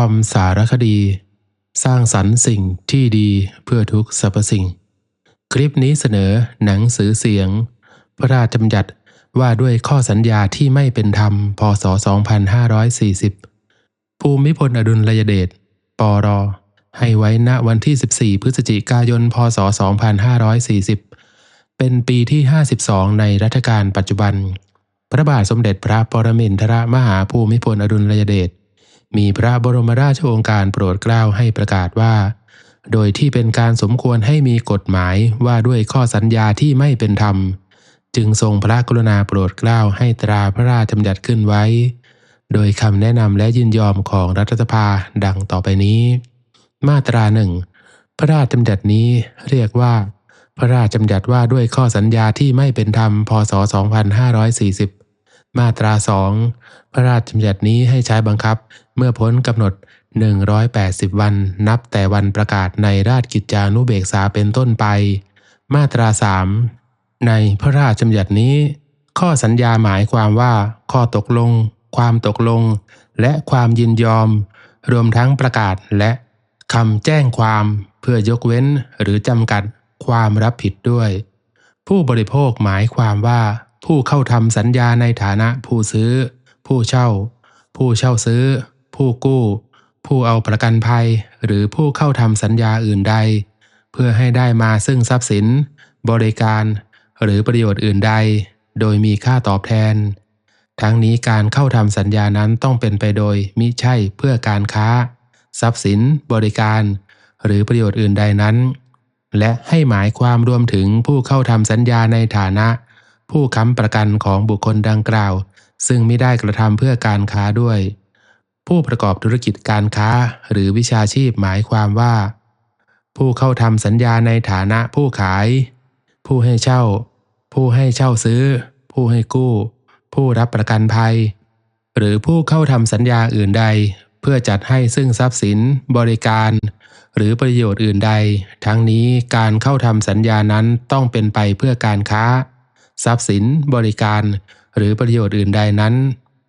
คอมสารคดี สร้างสรรค์สิ่งที่ดีเพื่อทุกสรรพสิ่ง คลิปนี้เสนอหนังสือเสียง พระราชบัญญัติว่าด้วยข้อสัญญาที่ไม่เป็นธรรม พศ 2540 ภูมิพลอดุลยเดชปร ให้ไว้ณวันที่ 14 พฤศจิกายน พศ 2540 เป็นปีที่ 52 ในรัชกาลปัจจุบัน พระบาทสมเด็จพระปรมินทรมหาภูมิพลอดุลยเดช มีพระบรมราชโองการโปรดเกล้าให้ประกาศว่า โดยที่เป็นการสมควรให้มีกฎหมายว่าด้วยข้อสัญญาที่ไม่เป็นธรรม จึงทรงพระกรุณาโปรดเกล้าให้ตราพระราชบัญญัติขึ้นไว้ โดยคำแนะนำและยินยอมของรัฐสภาดังต่อไปนี้ มาตราหนึ่งพระราชบัญญัตินี้เรียกว่า พระราชบัญญัติว่าด้วยข้อสัญญาที่ไม่เป็นธรรมพศ 2540 มาตราสอง ระราชบัญญัตินี้ให้ใช้บังคับ เมื่อพ้นกำหนด 180 วันนับแต่วันประกาศในราชกิจจานุเบกษาเป็นต้นไป มาตราสามในพระราชบัญญัตินี้ ข้อสัญญาหมายความว่า ข้อตกลง ความตกลง และความยินยอม รวมทั้งประกาศและคำแจ้งความเพื่อยกเว้นหรือจำกัดความรับผิดด้วย ผู้บริโภคหมายความว่า ผู้เข้าทำสัญญาในฐานะผู้ซื้อ ผู้เช่า ผู้เช่าซื้อ ผู้กู้ ผู้เอาประกันภัย หรือผู้เข้าทำสัญญาอื่นใด เพื่อให้ได้มาซึ่งทรัพย์สิน บริการ หรือประโยชน์อื่นใด โดยมีค่าตอบแทน ทั้งนี้การเข้าทำสัญญานั้นต้องเป็นไปโดยมิใช่เพื่อการค้า ทรัพย์สิน บริการ หรือประโยชน์อื่นใดนั้น และให้หมายความรวมถึงผู้เข้าทำสัญญาในฐานะ ผู้ค้ำประกันของบุคคลดังกล่าว ซึ่งไม่ได้กระทำเพื่อการค้าด้วย ผู้ประกอบธุรกิจการค้าหรือวิชาชีพหมายความว่า ผู้เข้าทำสัญญาในฐานะผู้ขาย ผู้ให้เช่า ผู้ให้เช่าซื้อ ผู้ให้กู้ ผู้รับประกันภัย หรือผู้เข้าทำสัญญาอื่นใด เพื่อจัดให้ซึ่งทรัพย์สิน บริการ หรือประโยชน์อื่นใด ทั้งนี้การเข้าทำสัญญานั้นต้องเป็นไปเพื่อการค้า ทรัพย์สิน บริการ หรือประโยชน์อื่นใดนั้น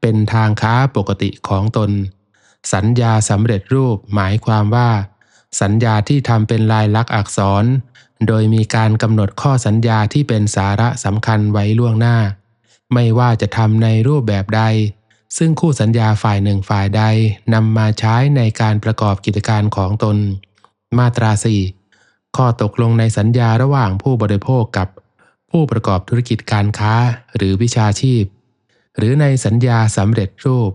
เป็นทางค้าปกติของตน สัญญาสำเร็จรูปหมายความว่า สัญญาที่ทำเป็นลายลักษณ์อักษร โดยมีการกำหนดข้อสัญญาที่เป็นสาระสำคัญไว้ล่วงหน้า ไม่ว่าจะทำในรูปแบบใด ซึ่งคู่สัญญาฝ่ายหนึ่งฝ่ายใดนำมาใช้ในการประกอบกิจการของตน มาตรา 4 ข้อตกลงในสัญญาระหว่างผู้บริโภคกับ ผู้ประกอบธุรกิจการค้าหรือวิชาชีพ หรือในสัญญาสำเร็จรูป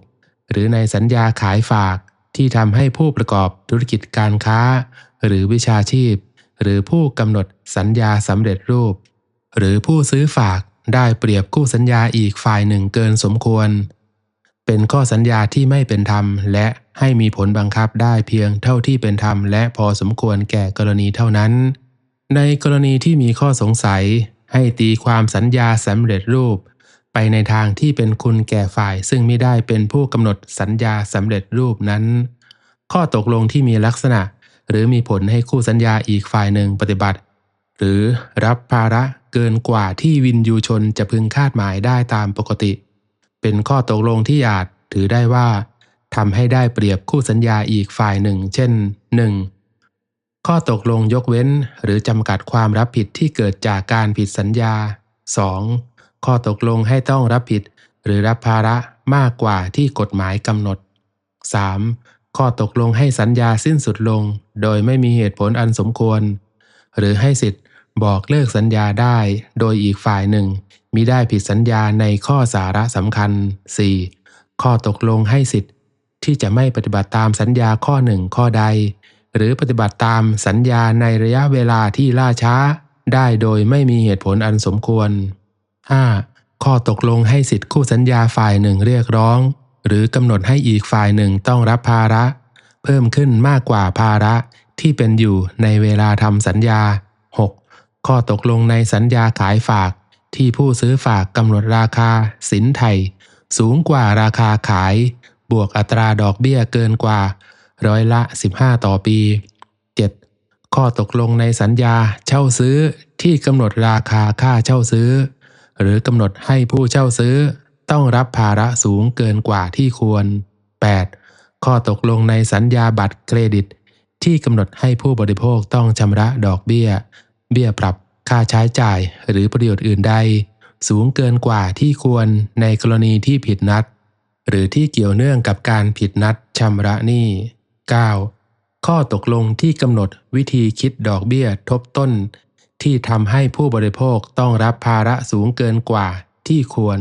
หรือในสัญญาขายฝากที่ทำให้ผู้ประกอบธุรกิจการค้า หรือวิชาชีพ หรือผู้กำหนดสัญญาสำเร็จรูป หรือผู้ซื้อฝากได้เปรียบคู่สัญญาอีกฝ่ายหนึ่งเกินสมควร เป็นข้อสัญญาที่ไม่เป็นธรรม และให้มีผลบังคับได้เพียงเท่าที่เป็นธรรมและพอสมควรแก่กรณีเท่านั้น ในกรณีที่มีข้อสงสัย ให้ตีความสัญญาสำเร็จรูป ไปในทางที่เป็นคุณแก่ฝ่าย ซึ่งไม่ได้เป็นผู้กำหนดสัญญาสำเร็จรูปนั้น ข้อตกลงที่มีลักษณะ หรือมีผลให้คู่สัญญาอีกฝ่ายหนึ่งปฏิบัติ หรือรับภาระเกินกว่าที่วินยูชนจะพึงคาดหมายได้ตามปกติ เป็นข้อตกลงที่อาจถือได้ว่าทำให้ได้เปรียบคู่สัญญาอีกฝ่ายหนึ่ง เช่น 1. ข้อตกลงยกเว้นหรือจำกัดความรับผิดที่เกิดจากการผิดสัญญา 2. ข้อตกลงให้ต้องรับผิด หรือรับภาระมากกว่าที่กฎหมายกำหนด 3. ข้อตกลงให้สัญญาสิ้นสุดลง โดยไม่มีเหตุผลอันสมควร หรือให้สิทธิ์บอกเลิกสัญญาได้ โดยอีกฝ่ายหนึ่งมิได้ผิดสัญญาในข้อสาระสำคัญ 4. ข้อตกลงให้สิทธิ์ที่จะไม่ปฏิบัติตามสัญญาข้อหนึ่งข้อใด หรือปฏิบัติตามสัญญาในระยะเวลาที่ล่าช้า ได้โดยไม่มีเหตุผลอันสมควร 5. ข้อตกลงให้สิทธิคู่สัญญาฝ่ายหนึ่งเรียกร้อง หรือกำหนดให้อีกฝ่ายหนึ่งต้องรับภาระ เพิ่มขึ้นมากกว่าภาระที่เป็นอยู่ในเวลาทำสัญญา 6. ข้อตกลงในสัญญาขายฝาก ที่ผู้ซื้อฝากกำหนดราคา สินไทย สูงกว่าราคาขาย บวกอัตราดอกเบี้ยเกินกว่า ร้อยละ 15 ต่อปี 7. ข้อตกลงในสัญญาเช่าซื้อที่กำหนดราคาค่าเช่าซื้อ หรือกำหนดให้ผู้เช่าซื้อ ต้องรับภาระสูงเกินกว่าที่ควร 8. ข้อตกลงในสัญญาบัตรเครดิต ที่กำหนดให้ผู้บริโภคต้องชำระดอกเบี้ย เบี้ยปรับค่าใช้จ่ายหรือประโยชน์อื่นใด สูงเกินกว่าที่ควรในกรณีที่ผิดนัด หรือที่เกี่ยวเนื่องกับการผิดนัดชำระหนี้ 9. ข้อตกลงที่กำหนดวิธีคิดดอกเบี้ยทบต้น ที่ทำให้ผู้บริโภคต้องรับภาระสูงเกินกว่าที่ควร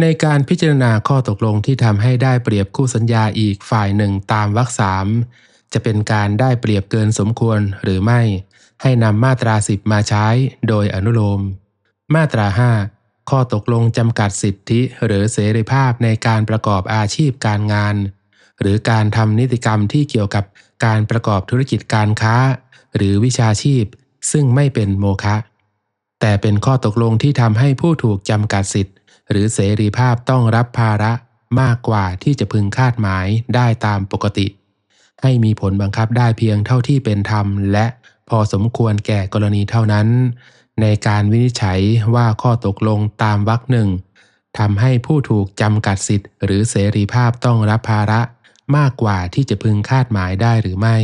ในการพิจารณาข้อตกลงที่ทำให้ได้เปรียบคู่สัญญาอีกฝ่ายหนึ่งตามวรรคสามจะเป็นการได้เปรียบเกินสมควรหรือไม่ ให้นำมาตราสิบมาใช้โดยอนุโลม มาตรา 5 ข้อตกลงจำกัดสิทธิหรือเสรีภาพในการประกอบอาชีพการงาน หรือการทำนิติกรรมที่เกี่ยวกับการประกอบธุรกิจการค้า หรือวิชาชีพ ซึ่งไม่เป็นโมฆะแต่เป็นข้อตกลงที่ทำให้ผู้ถูกจำกัดสิทธิ์ หรือเสรีภาพต้องรับภาระมากกว่าที่จะพึงคาดหมายได้ตามปกติ ให้มีผลบังคับได้เพียงเท่าที่เป็นธรรม และพอสมควรแก่กรณีเท่านั้น ในการวินิจฉัยว่าข้อตกลงตามวรรคหนึ่งทำให้ผู้ถูกจำกัดสิทธิ์ หรือเสรีภาพต้องรับภาระ มากกว่าที่จะพึงคาดหมายได้หรือไม่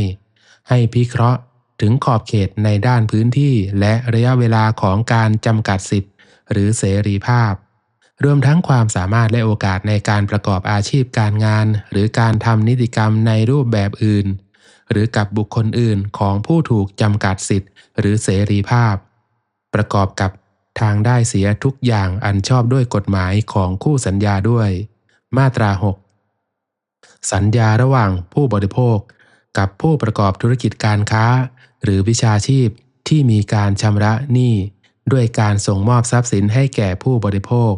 ให้พิเคราะห์ถึงขอบเขตในด้านพื้นที่และระยะเวลาของการจำกัดสิทธิ์ หรือเสรีภาพ รวมทั้งความสามารถและโอกาสในการประกอบอาชีพการงาน หรือการทำนิติกรรมในรูปแบบอื่น หรือกับบุคคลอื่นของผู้ถูกจำกัดสิทธิ์ หรือเสรีภาพ ประกอบกับทางได้เสียทุกอย่างอันชอบด้วยกฎหมายของคู่สัญญาด้วย มาตรา 6 สัญญาระหว่างผู้บริโภค กับผู้ประกอบธุรกิจการค้า หรือวิชาชีพที่มีการชำระหนี้ด้วยการส่งมอบทรัพย์สินให้แก่ผู้บริโภค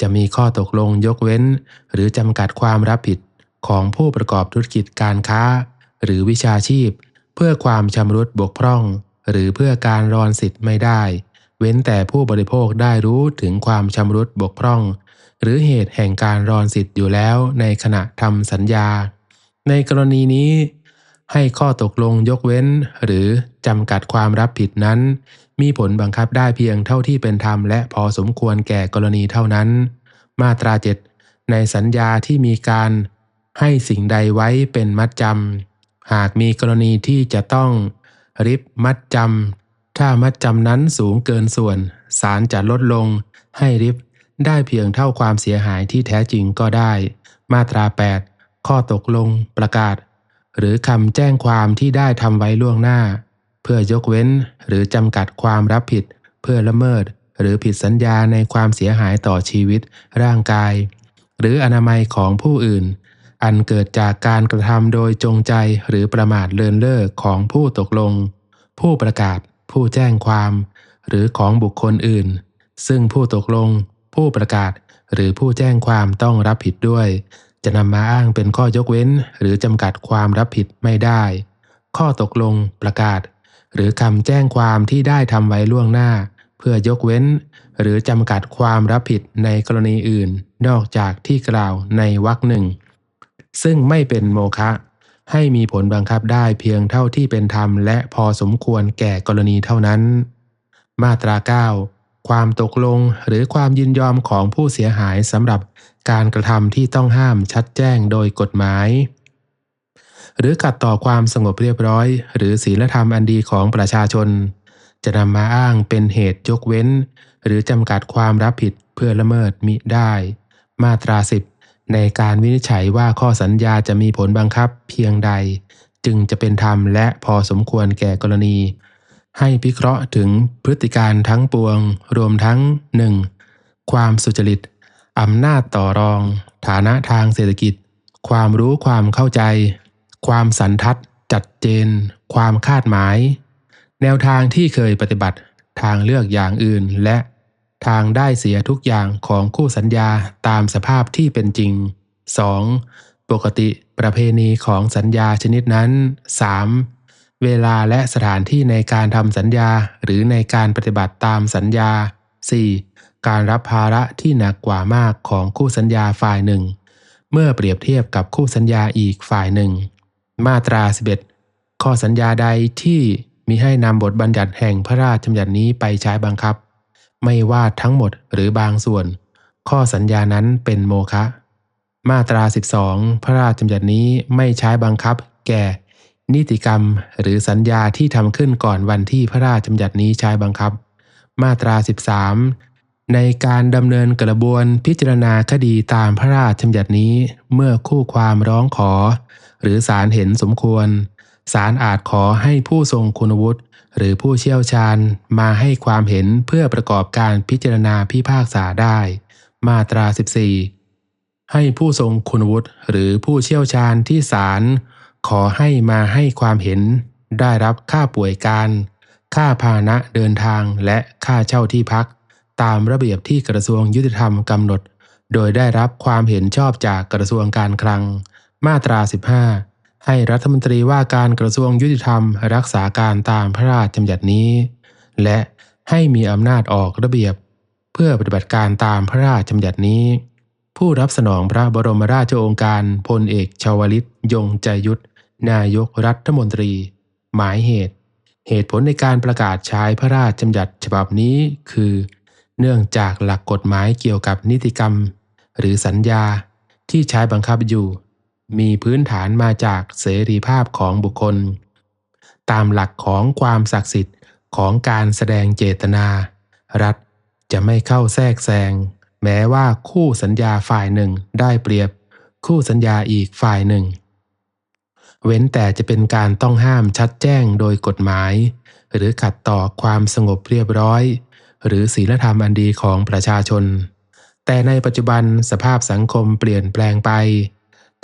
จะมีข้อตกลงยกเว้น หรือจำกัดความรับผิดของผู้ประกอบธุรกิจการค้า หรือวิชาชีพ เพื่อความชำรุดบกพร่อง หรือเพื่อการรอนสิทธิ์ไม่ได้ เว้นแต่ผู้บริโภคได้รู้ถึงความชำรุดบกพร่อง หรือเหตุแห่งการรอนสิทธิ์อยู่แล้วในขณะทำสัญญา ในกรณีนี้ ให้ข้อตกลงยกเว้น หรือจำกัดความรับผิดนั้น มีผลบังคับได้เพียงเท่าที่เป็นธรรมและพอสมควรแก่กรณีเท่านั้น มาตราเจ็ดในสัญญาที่มีการให้สิ่งใดไว้เป็นมัดจำหากมีกรณีที่จะต้อง ริบมัดจำถ้ามัดจำนั้นสูงเกินส่วนศาลจะลดลงให้ริบ ได้เพียงเท่าความเสียหายที่แท้จริงก็ได้ มาตรา 8 ข้อตกลง ประกาศ หรือคำแจ้งความที่ได้ทำไว้ล่วงหน้า เพื่อยกเว้นหรือจำกัดความรับผิด เพื่อละเมิด หรือผิดสัญญาในความเสียหายต่อชีวิต ร่างกาย หรืออนามัยของผู้อื่น อันเกิดจากการกระทำโดยจงใจหรือประมาทเลินเล่อของผู้ตกลง ผู้ประกาศ ผู้แจ้งความ หรือของบุคคลอื่น ซึ่งผู้ตกลง ผู้ประกาศ หรือผู้แจ้งความต้องรับผิดด้วย จะนำมาอ้างเป็นข้อยกเว้น หรือจำกัดความรับผิดไม่ได้ ข้อตกลงประกาศ หรือคำแจ้งความที่ได้ทำไว้ล่วงหน้า เพื่อยกเว้น หรือจำกัดความรับผิดในกรณีอื่น นอกจากที่กล่าวในวรรคหนึ่งซึ่งไม่เป็นโมฆะให้มีผลบังคับได้เพียงเท่าที่เป็นธรรมและพอสมควรแก่กรณีเท่านั้น มาตรา 9 ความตกลงหรือความยินยอมของผู้เสียหายสำหรับการกระทำที่ต้องห้ามชัดแจ้งโดยกฎหมาย หรือขัดต่อความสงบเรียบร้อย หรือศีลธรรมอันดีของประชาชน จะนำมาอ้างเป็นเหตุยกเว้น หรือจำกัดความรับผิดเพื่อละเมิดมิได้ มาตรา10ในการวินิจฉัยว่าข้อสัญญาจะมีผลบังคับเพียงใด จึงจะเป็นธรรมและพอสมควรแก่กรณี ให้พิเคราะห์ถึงพฤติการทั้งปวง รวมทั้ง 1. ความสุจริต อำนาจต่อรอง ฐานะทางเศรษฐกิจ ความรู้ความเข้าใจ ความสันทัด จัดเจน ความคาดหมาย แนวทางที่เคยปฏิบัติ ทางเลือกอย่างอื่น และทางได้เสียทุกอย่างของคู่สัญญาตามสภาพที่เป็นจริง 2. ปกติประเพณีของสัญญาชนิดนั้น 3. เวลาและสถานที่ในการทำสัญญาหรือในการปฏิบัติตามสัญญา 4. การรับภาระที่หนักกว่ามากของคู่สัญญาฝ่ายหนึ่ง เมื่อเปรียบเทียบกับคู่สัญญาอีกฝ่ายหนึ่ง มาตรา 11 ข้อสัญญาใดที่มีให้นำบทบัญญัติแห่งพระราชบัญญัตินี้ไปใช้บังคับ ไม่ว่าทั้งหมดหรือบางส่วน ข้อสัญญานั้นเป็นโมฆะมาตรา 12 พระราชบัญญัตินี้ไม่ใช้บังคับ แก่ นิติกรรมหรือสัญญาที่ทำขึ้นก่อนวันที่พระราชบัญญัตินี้ใช้บังคับ มาตรา 13 ในการดำเนินกระบวนพิจารณาคดีตามพระราชบัญญัตินี้ เมื่อคู่ความร้องขอ หรือศาลเห็นสมควรศาลอาจขอให้ผู้ทรงคุณวุฒิหรือผู้เชี่ยวชาญมาให้ความเห็นเพื่อประกอบการพิจารณาพิพากษาได้ มาตรา 14 ให้ผู้ทรงคุณวุฒิหรือผู้เชี่ยวชาญที่ศาล ขอให้มาให้ความเห็น ได้รับค่าป่วยการ ค่าพาหนะเดินทางและค่าเช่าที่พัก ตามระเบียบที่กระทรวงยุติธรรมกำหนด โดยได้รับความเห็นชอบจากกระทรวงการคลัง มาตรา 15 ให้รัฐมนตรีว่าการกระทรวงยุติธรรม รักษาการตามพระราชบัญญัตินี้ และให้มีอำนาจออกระเบียบ เพื่อปฏิบัติการตามพระราชบัญญัตินี้ ผู้รับสนองพระบรมราชโองการพลเอกชาวลิตยงใจยุทธ นายกรัฐมนตรี หมายเหตุ เหตุผลในการประกาศใช้พระราชบัญญัติฉบับนี้คือ เนื่องจากหลักกฎหมายเกี่ยวกับนิติกรรม หรือสัญญาที่ใช้บังคับอยู่ มีพื้นฐานมาจากเสรีภาพของบุคคล ตามหลักของความศักดิ์สิทธิ์ของการแสดงเจตนา รัฐจะไม่เข้าแทรกแซงแม้ว่าคู่สัญญาฝ่ายหนึ่งได้เปรียบ คู่สัญญาอีกฝ่ายหนึ่ง เว้นแต่จะเป็นการต้องห้ามชัดแจ้งโดยกฎหมาย หรือขัดต่อความสงบเรียบร้อย หรือศีลธรรมอันดีของประชาชน แต่ในปัจจุบันสภาพสังคมเปลี่ยนแปลงไป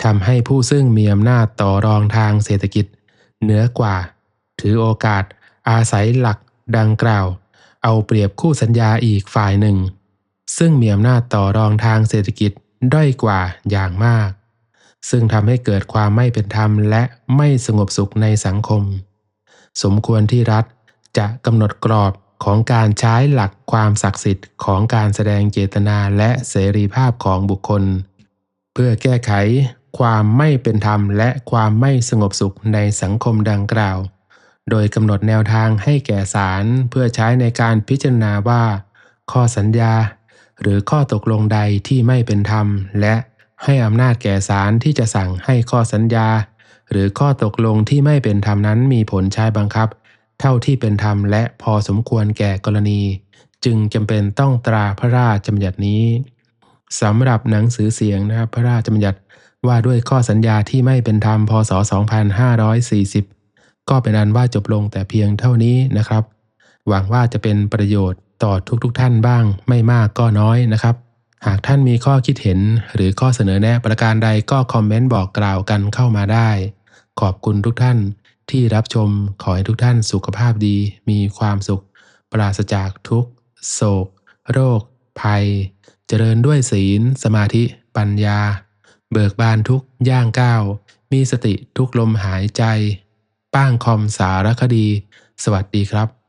ทำให้ผู้ซึ่งมีอำนาจต่อรองทางเศรษฐกิจ เหนือกว่า ถือโอกาส อาศัยหลักดังกล่าว เอาเปรียบคู่สัญญาอีกฝ่ายหนึ่ง ซึ่งมีอำนาจต่อรองทางเศรษฐกิจด้อยกว่าอย่างมาก ซึ่งทำให้เกิดความไม่เป็นธรรมและไม่สงบสุขในสังคม สมควรที่รัฐจะกำหนดกรอบของการใช้หลักความศักดิ์สิทธิ์ของการแสดงเจตนาและเสรีภาพของบุคคล เพื่อแก้ไขความไม่เป็นธรรมและความไม่สงบสุขในสังคมดังกล่าว โดยกำหนดแนวทางให้แก่ศาลเพื่อใช้ในการพิจารณาว่า ข้อสัญญา หรือข้อตกลงใดที่ไม่เป็นธรรมและ ให้อำนาจแก่ศาลที่จะสั่งให้ข้อสัญญา หรือข้อตกลงที่ไม่เป็นธรรมนั้นมีผลใช้บังคับ เท่าที่เป็นธรรมและพอสมควรแก่กรณี จึงจำเป็นต้องตราพระราชบัญญัตินี้สำหรับหนังสือเสียงนะครับพระราชบัญญัติว่าด้วยข้อสัญญาที่ไม่เป็นธรรมพศ 2540 ก็เป็นอันว่าจบลงแต่เพียงเท่านี้นะครับ หวังว่าจะเป็นประโยชน์ต่อทุกๆทท่านบ้างไม่มากก็น้อยนะครับ หากท่านมีข้อคิดเห็นหรือข้อเสนอแนะประการใดก็คอมเมนต์บอกกล่าวกันเข้ามาได้ ขอบคุณทุกท่านที่รับชมขอให้ทุกท่านสุขภาพดี มีความสุข ปราศจากทุกโศก โรค ภัย เจริญด้วยศีล สมาธิ ปัญญา เบิกบานทุกย่างก้าว มีสติทุกลมหายใจ ป้างคอมสารคดี สวัสดีครับ